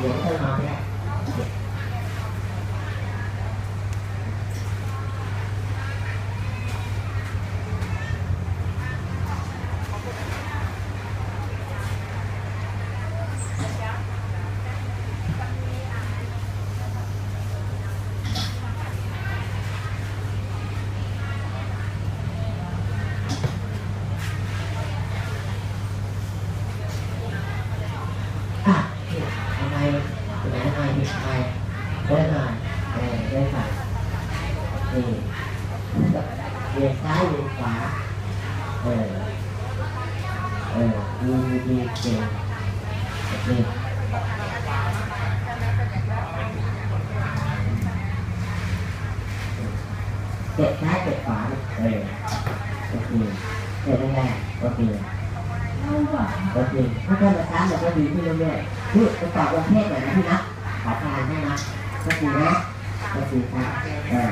有空吗？ ได้มาเออได้มานี่เรียซ้ายเรียขวาเออเออดูดีเก่งเกเจ็บซ้ายเจ็บขวาเออโอเคเจ็บไม่ได้โอเคโอเคถ้าเกิดมาช้าเราก็ดีขึ้นเรื่อยๆคือจะตอบวันเทศหน่อยนะพี่นะขอทานให้นะ ก็คือนะก็คือครับ